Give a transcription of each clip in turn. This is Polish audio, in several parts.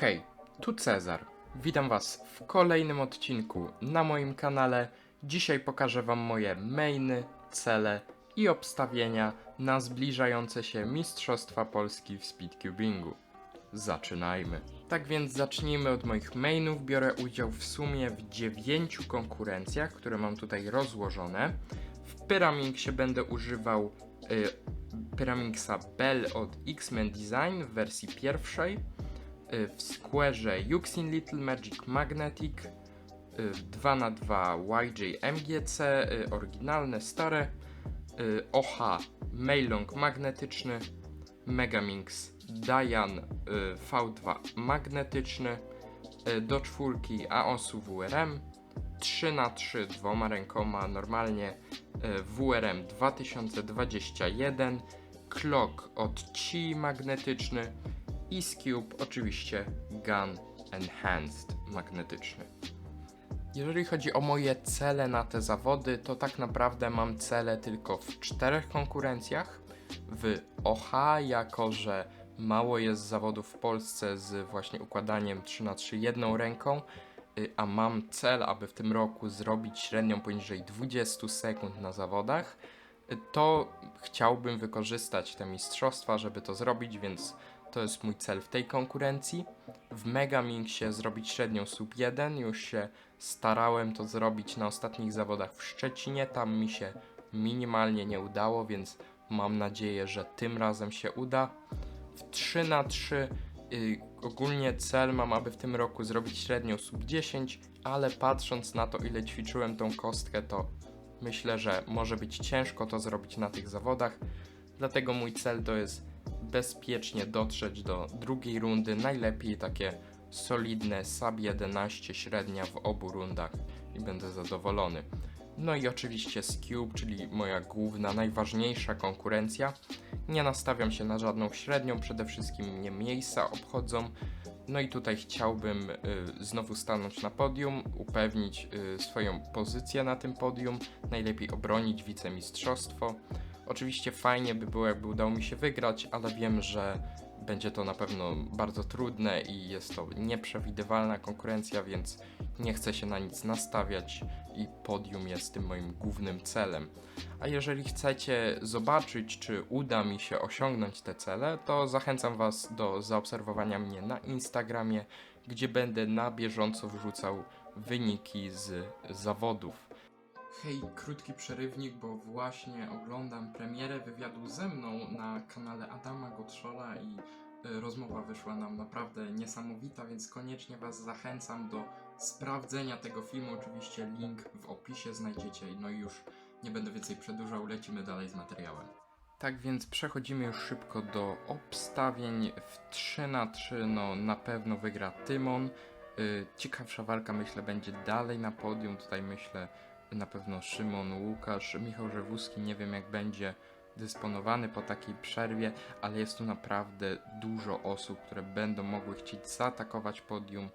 Hej, tu Cezar. Witam Was w kolejnym odcinku na moim kanale. Dzisiaj pokażę Wam moje mainy, cele i obstawienia na zbliżające się Mistrzostwa Polski w speedcubingu. Zaczynajmy. Tak więc zacznijmy od moich mainów. Biorę udział w sumie w dziewięciu konkurencjach, które mam tutaj rozłożone. W Pyramingsie będę używał y, Bell od X-Men Design w wersji pierwszej. Y, w Square'ze Yuxin Little Magic Magnetic, y, 2x2 YJ MGC, oryginalne, stare, y, OH Mailong magnetyczny, Megaminx Dian y, V2 magnetyczny, do czwórki AOSu WRM, 3x3 dwoma rękoma, normalnie WRM 2021, Clock od Qi magnetyczny, i Cube oczywiście Gun Enhanced magnetyczny. Jeżeli chodzi o moje cele na te zawody, to tak naprawdę mam cele tylko w czterech konkurencjach. W OH, jako że mało jest zawodów w Polsce z właśnie układaniem 3 na 3 jedną ręką, y, a mam cel, aby w tym roku zrobić średnią poniżej 20 sekund na zawodach, y, to chciałbym wykorzystać te mistrzostwa, żeby to zrobić, więc to jest mój cel w tej konkurencji. W Megamingsie zrobić średnią sub 1. Już się starałem to zrobić na ostatnich zawodach w Szczecinie. Tam mi się minimalnie nie udało, więc mam nadzieję, że tym razem się uda. W 3 na 3 y, ogólnie cel mam, aby w tym roku zrobić średnią sub 10, ale patrząc na to, ile ćwiczyłem tą kostkę, to myślę, że może być ciężko to zrobić na tych zawodach. Dlatego mój cel to jest bezpiecznie dotrzeć do drugiej rundy. Najlepiej takie solidne sub 11 średnia w obu rundach i będę zadowolony. No i oczywiście Cube, czyli moja główna, najważniejsza konkurencja. Nie nastawiam się na żadną średnią, przede wszystkim mnie miejsca obchodzą. No i tutaj chciałbym y, znowu stanąć na podium, upewnić y, swoją pozycję na tym podium, najlepiej obronić wicemistrzostwo. Oczywiście fajnie by było, jakby udało mi się wygrać, ale wiem, że będzie to na pewno bardzo trudne i jest to nieprzewidywalna konkurencja, więc nie chcę się na nic nastawiać i podium jest tym moim głównym celem. A jeżeli chcecie zobaczyć, czy uda mi się osiągnąć te cele, to zachęcam Was do zaobserwowania mnie na Instagramie, gdzie będę na bieżąco wrzucał wyniki z zawodów. Hej, krótki przerywnik, bo właśnie oglądam premierę wywiadu ze mną na kanale Adama Gotszola i y, rozmowa wyszła nam naprawdę niesamowita, więc koniecznie Was zachęcam do sprawdzenia tego filmu. Oczywiście link w opisie znajdziecie. No i już nie będę więcej przedłużał, lecimy dalej z materiałem. Tak więc przechodzimy już szybko do obstawień w 3 na 3 no na pewno wygra Tymon. Y, Ciekawsza walka myślę będzie dalej na podium, tutaj myślę na pewno Szymon, Łukasz, Michał Żewuski, nie wiem jak będzie dysponowany po takiej przerwie, ale jest tu naprawdę dużo osób, które będą mogły chcieć zaatakować podium y,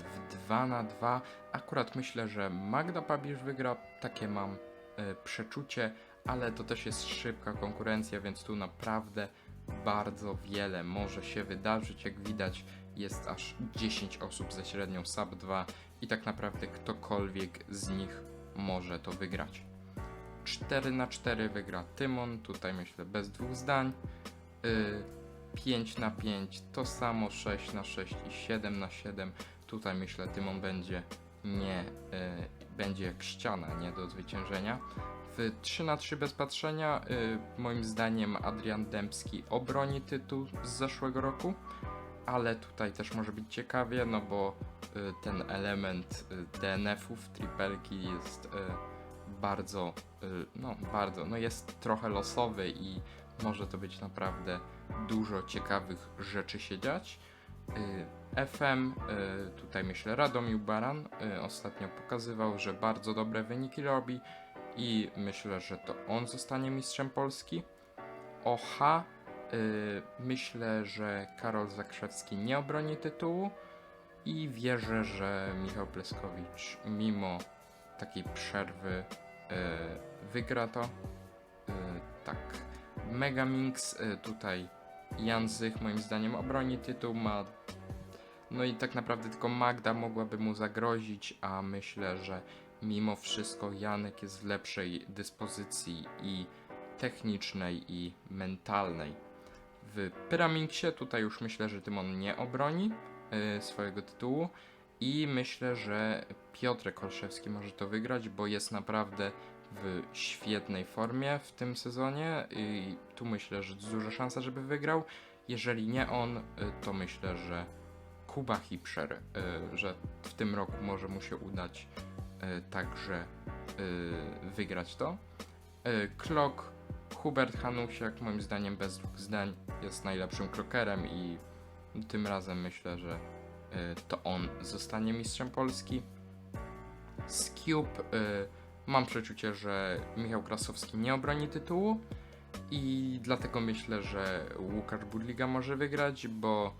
w 2 na 2. Akurat myślę, że Magda Pabisz wygra, takie mam y, przeczucie, ale to też jest szybka konkurencja, więc tu naprawdę bardzo wiele może się wydarzyć. Jak widać, jest aż 10 osób ze średnią sub 2 i tak naprawdę ktokolwiek z nich może to wygrać. 4 na 4 wygra Tymon, tutaj myślę bez dwóch zdań. Y, 5 na 5 to samo, 6 na 6 i 7 na 7. Tutaj myślę Tymon będzie nie y, będzie jak ściana, nie do zwyciężenia. W 3 na 3 bez patrzenia, y, moim zdaniem Adrian Dębski obroni tytuł z zeszłego roku, ale tutaj też może być ciekawie, no bo y, ten element y, DNF-ów, tripelki jest y, bardzo, no bardzo, no jest trochę losowy i może to być naprawdę dużo ciekawych rzeczy się dziać. FM, tutaj myślę Radomił Baran, ostatnio pokazywał, że bardzo dobre wyniki robi i myślę, że to on zostanie mistrzem Polski. OH, myślę, że Karol Zakrzewski nie obroni tytułu i wierzę, że Michał Pleskowicz mimo takiej przerwy y, wygra to. Y, tak. Megaminx y, tutaj Jan Zych moim zdaniem obroni tytuł, ma No i tak naprawdę tylko Magda mogłaby mu zagrozić, a myślę, że mimo wszystko Janek jest w lepszej dyspozycji i technicznej i mentalnej. W Pyramiksie tutaj już myślę, że Tymon nie obroni y, swojego tytułu i myślę, że Piotrek Olszewski może to wygrać, bo jest naprawdę w świetnej formie w tym sezonie i tu myślę, że duża szansa, żeby wygrał. Jeżeli nie on, y, to myślę, że Kuba Hipscher, y, że w tym roku może mu się udać także wygrać to. Klok, Hubert Hanusiak, moim zdaniem bez dwóch zdań, jest najlepszym krokerem i tym razem myślę, że y, to on zostanie mistrzem Polski. Skube, y, mam przeczucie, że Michał Krasowski nie obroni tytułu i dlatego myślę, że Łukasz Budliga może wygrać, bo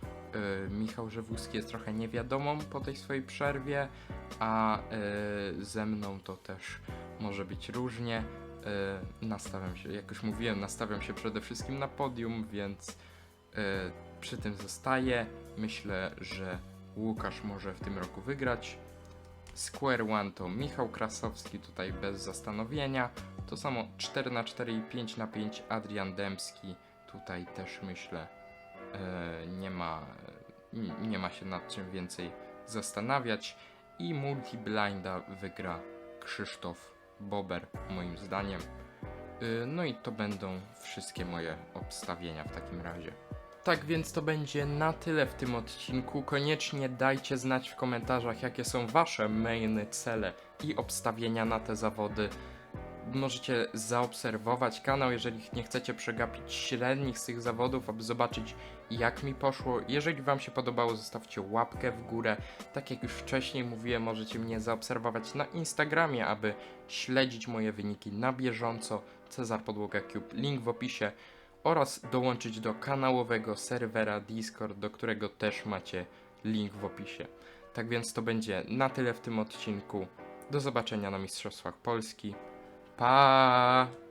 y, Michał Żewuski jest trochę niewiadomą po tej swojej przerwie, a ze mną to też może być różnie. Y, nastawiam się, jak już mówiłem, nastawiam się przede wszystkim na podium, więc y, przy tym zostaję. Myślę, że Łukasz może w tym roku wygrać. Square One to Michał Krasowski, tutaj bez zastanowienia. To samo 4 na 4 i 5 na 5 Adrian Dębski. Tutaj też myślę, e, nie, ma, nie, ma się nad czym więcej zastanawiać. I multi-blinda wygra Krzysztof Bober, moim zdaniem. E, no i to będą wszystkie moje obstawienia w takim razie. Tak więc to będzie na tyle w tym odcinku. Koniecznie dajcie znać w komentarzach, jakie są wasze mainy, cele i obstawienia na te zawody. Możecie zaobserwować kanał, jeżeli nie chcecie przegapić średnich z tych zawodów, aby zobaczyć jak mi poszło. Jeżeli wam się podobało, zostawcie łapkę w górę. Tak jak już wcześniej mówiłem, możecie mnie zaobserwować na Instagramie, aby śledzić moje wyniki na bieżąco. Cezar Podłoga Cube, link w opisie oraz dołączyć do kanałowego serwera Discord, do którego też macie link w opisie. Tak więc to będzie na tyle w tym odcinku. Do zobaczenia na Mistrzostwach Polski. Pa!